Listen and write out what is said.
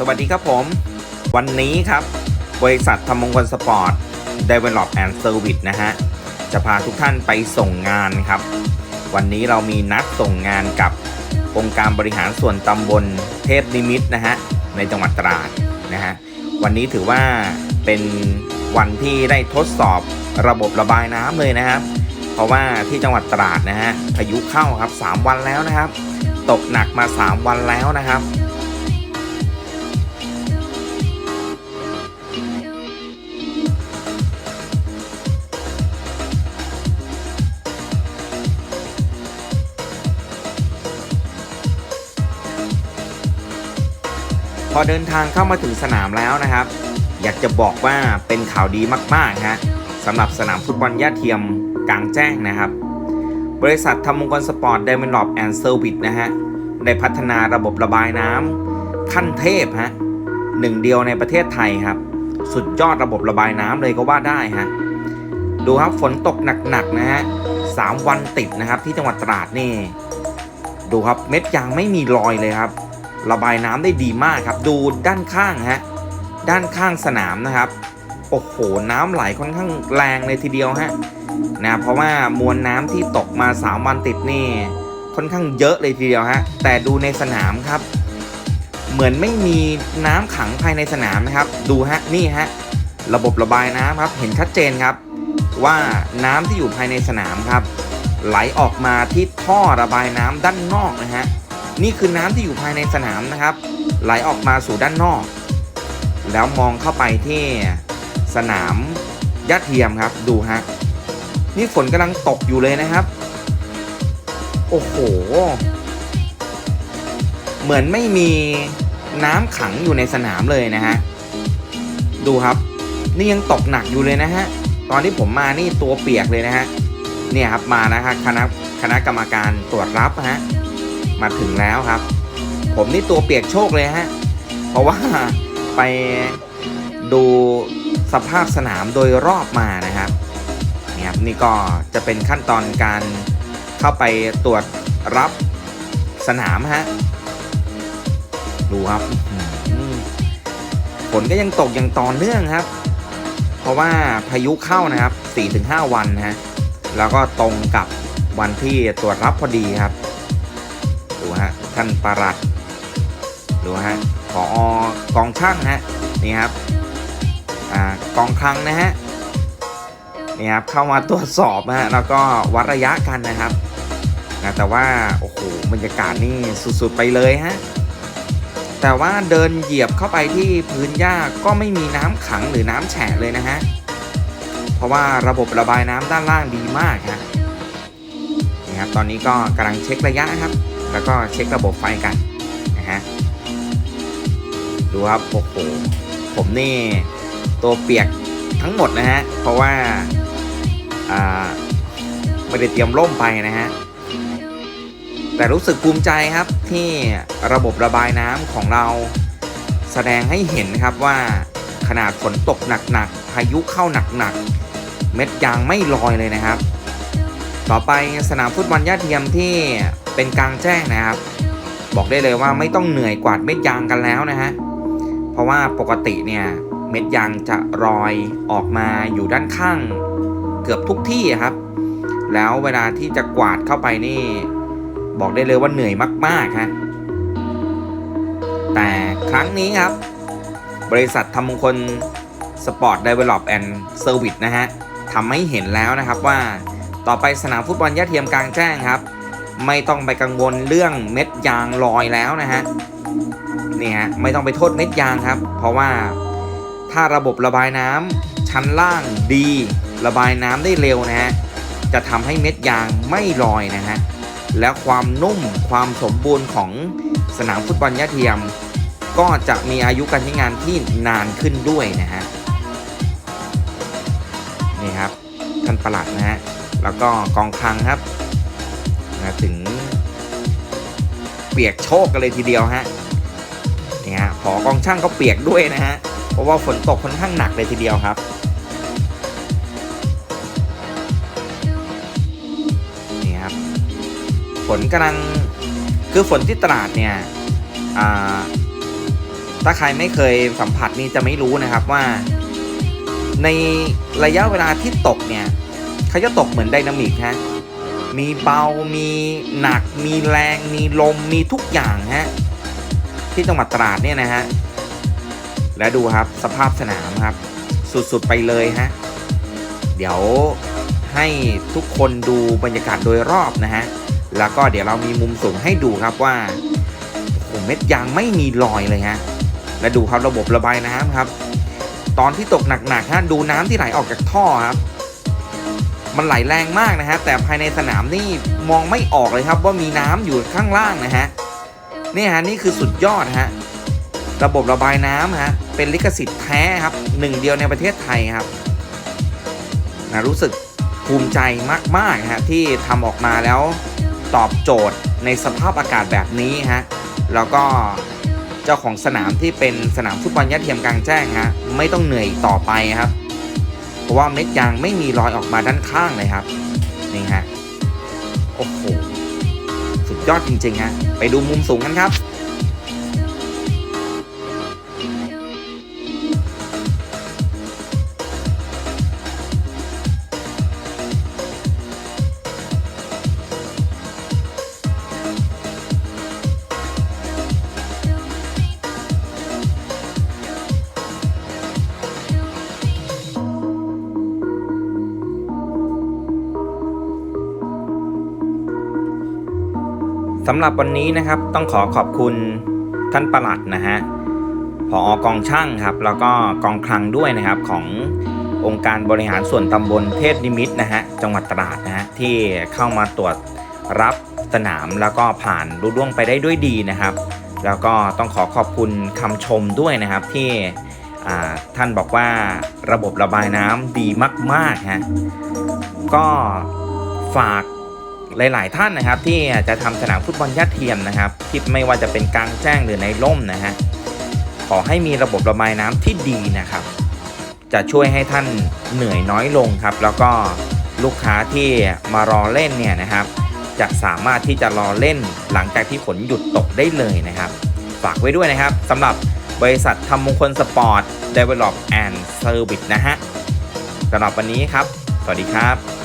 สวัสดีครับผม วันนี้ครับ บริษัทธรรมงคลสปอร์ต Develop and Service นะฮะ จะพาทุกท่านไปส่งงานครับ วันนี้เรามีนัดส่งงานกับองค์การบริหารส่วนตำบลเทพนิมิตนะฮะ ในจังหวัดตราดนะฮะ วันนี้ถือว่าเป็นวันที่ได้ทดสอบระบบระบายน้ำเลยนะครับ เพราะว่าที่จังหวัดตราดนะฮะพายุเข้าครับ 3 วันแล้วนะครับ ตกหนักมา 3 วันแล้วนะครับ พอเดินทางเข้ามาถึงสนามแล้วนะครับ อยากจะบอกว่าเป็นข่าวดีมากๆฮะสำหรับสนามฟุตบอลย่าเทียมกลางแจ้งนะครับ บริษัททำมงคลสปอร์ตเดเวลลอปแอนด์เซอร์วิสนะฮะได้พัฒนาระบบระบายน้ำขั้นเทพฮะหนึ่งเดียวในประเทศไทยครับ สุดยอดระบบระบายน้ำเลยก็ว่าได้ฮะดูครับฝนตกหนักๆนะฮะสามวันติดนะครับที่จังหวัดตราดนี่ ดูครับเม็ดยางไม่มีรอยเลยครับ ระบายน้ำได้ดีมากครับ ดูด้านข้างฮะด้านข้างสนามนะครับโอ้โหน้ำไหลค่อนข้างแรงเลยทีเดียวฮะนะเพราะว่ามวลน้ำที่ตกมา 3 วันติดนี่ค่อนข้างเยอะเลยทีเดียวฮะแต่ดูในสนามครับ เหมือนไม่มีน้ำขังภายในสนามนะครับ ดูฮะนี่ฮะระบบระบายน้ำครับเห็นชัดเจนครับ ว่าน้ำที่อยู่ภายในสนามครับ ไหลออกมาที่ท่อระบายน้ำด้านนอกนะฮะ นี่คือน้ำที่อยู่ภายในสนามนะครับ ไหลออกมาสู่ด้านนอก แล้วมองเข้าไปที่สนามยาเทียมครับดูฮะนี่ฝนกำลังตกอยู่เลยนะครับ โอ้โห เหมือนไม่มีน้ำขังอยู่ในสนามเลยนะฮะดูครับ นี่ยังตกหนักอยู่เลยนะฮะตอนที่ผมมานี่ตัวเปียกเลยนะฮะเนี่ยครับมานะฮะคณะคณะกรรมการตรวจรับฮะ มาถึงแล้วครับ ผมนี่ตัวเปียกโชคเลยฮะ เพราะว่าไปดูสภาพสนามโดยรอบมานะครับนี่ครับนี่ก็จะเป็นขั้นตอนการเข้าไปตรวจรับสนามฮะ ดูครับฝนก็ยังตกอย่างต่อเนื่องครับ เพราะว่าพายุเข้านะครับ 4-5 วันนะฮะ แล้วก็ตรงกับวันที่ตรวจรับพอดีครับ ท่านประหลัดดูฮะผอกองช่างฮะนี่ครับอ่ากองคลังนะฮะนี่ครับเข้ามาตรวจสอบฮะแล้วก็วัดระยะกันนะครับนะแต่ว่าโอ้โหบรรยากาศนี่สุดๆไปเลยฮะแต่ว่าเดินเหยียบเข้าไปที่พื้นหญ้าก็ไม่มีน้ำขังหรือน้ำแฉะเลยนะฮะเพราะว่าระบบระบายน้ำด้านล่างดีมากฮะนี่ครับตอนนี้ก็กำลังเช็คระยะครับ แล้วก็เช็คระบบไฟกันนะฮะดูครับโอ้โหผมนี่ตัวเปียกทั้งหมดนะฮะเพราะว่าอ่าไม่ได้เตรียมร่มไปนะฮะแต่รู้สึกภูมิใจครับที่ระบบระบายน้ำของเราแสดงให้เห็นครับว่าขนาดฝนตกหนักๆพายุเข้าหนักๆเม็ดยางไม่ลอยเลยนะครับ ต่อไปสนามฟุตบอลย่าเทียมที่ เป็นกลางแจ้งนะครับ บอกได้เลยว่าไม่ต้องเหนื่อยกวาดเม็ดยางกันแล้วนะฮะเพราะว่าปกติเนี่ยเม็ดยางจะรอยออกมาอยู่ด้านข้างเกือบทุกที่ครับ แล้วเวลาที่จะกวาดเข้าไปนี่ บอกได้เลยว่าเหนื่อยมากๆฮะแต่ครั้งนี้ครับ บริษัททำมงคลสปอร์ต Develop and Service นะฮะทำให้เห็นแล้วนะครับว่าต่อไปสนามฟุตบอลย่าเทียมกลางแจ้งครับ ไม่ต้องไปกังวลเรื่องเม็ดยางลอยแล้วนะฮะนี่ฮะไม่ต้องไปโทษเม็ดยางครับ เพราะว่าถ้าระบบระบายน้ำชั้นล่างดี ระบายน้ำได้เร็วนะฮะจะทำให้เม็ดยางไม่ลอยนะฮะและความนุ่มความสมบูรณ์ของสนามฟุตบอลย่าเทียม ก็จะมีอายุการใช้งานที่นานขึ้นด้วยนะฮะนี่ครับท่านประหลัดนะฮะแล้วก็กองคลังครับ นะถึง เปียกโชกกันเลยทีเดียวฮะนี่ฮะผอกองช่างก็เปียกด้วยนะฮะเพราะว่าฝนตกค่อนข้างหนักเลยทีเดียวครับนี่ครับฝนกำลังคือฝนที่ตราดเนี่ยถ้าใครไม่เคยสัมผัสนี่จะไม่รู้นะครับว่า ในระยะเวลาที่ตกเนี่ยเขาจะตกเหมือนไดนามิกฮะ มีเบา มีหนัก มีแรง มีลม มีทุกอย่างฮะ ที่จังหวัดตราดเนี่ยนะฮะ และดูครับสภาพสนามครับ สุดๆไปเลยฮะ เดี๋ยวให้ทุกคนดูบรรยากาศโดยรอบนะฮะ แล้วก็เดี๋ยวเรามีมุมสูงให้ดูครับว่าโอ้เม็ดยางไม่มีรอยเลยฮะ และดูครับระบบระบายน้ำครับ ตอนที่ตกหนักๆฮะดูน้ำที่ไหลออกจากท่อครับ มันไหลแรงมากนะฮะแต่ภายในสนามนี่มองไม่ออกเลยครับว่ามีน้ำอยู่ข้างล่างนะฮะนี่ฮะนี่คือสุดยอดฮะระบบระบายน้ำฮะเป็นลิขสิทธิ์แท้ครับหนึ่งเดียวในประเทศไทยครับนะรู้สึกภูมิใจมากๆฮะที่ทำออกมาแล้วตอบโจทย์ในสภาพอากาศแบบนี้ฮะแล้วก็เจ้าของสนามที่เป็นสนามฟุตบอลยอดเทียมกลางแจ้งฮะไม่ต้องเหนื่อยต่อไปครับ เพราะว่าเม็ดยางไม่มีรอยออกมาด้านข้างเลยครับนี่ฮะโอ้โหสุดยอดจริงๆฮะไปดูมุมสูงกันครับ สำหรับวันนี้นะครับต้องขอขอบคุณท่านประหลัดนะฮะผออกองช่างครับ แล้วก็กองคลังด้วยนะครับขององค์การบริหารส่วนตำบลเทพนิมิตนะฮะจังหวัดตราดนะฮะที่เข้ามาตรวจรับสนามแล้วก็ผ่านรุ่ร่วงไปได้ด้วยดีนะครับ แล้วก็ต้องขอขอบคุณคำชมด้วยนะครับที่ท่านบอกว่าระบบระบายน้ำดีมากๆฮะก็ฝาก หลาย ๆ ท่านนะครับ ที่จะทำสนามฟุตบอลยอดเทียมนะครับที่ไม่ว่าจะเป็นกลางแจ้งหรือในร่มนะฮะขอให้มีระบบระบายน้ำที่ดีนะครับ จะช่วยให้ท่านเหนื่อยน้อยลงครับ แล้วก็ลูกค้าที่มารอเล่นเนี่ยนะครับ จะสามารถที่จะรอเล่นหลังจากที่ฝนหยุดตกได้เลยนะครับ ฝากไว้ด้วยนะครับสำหรับบริษัททำมงคลสปอร์ต Develop and Service นะฮะสำหรับวันนี้ครับ สวัสดีครับ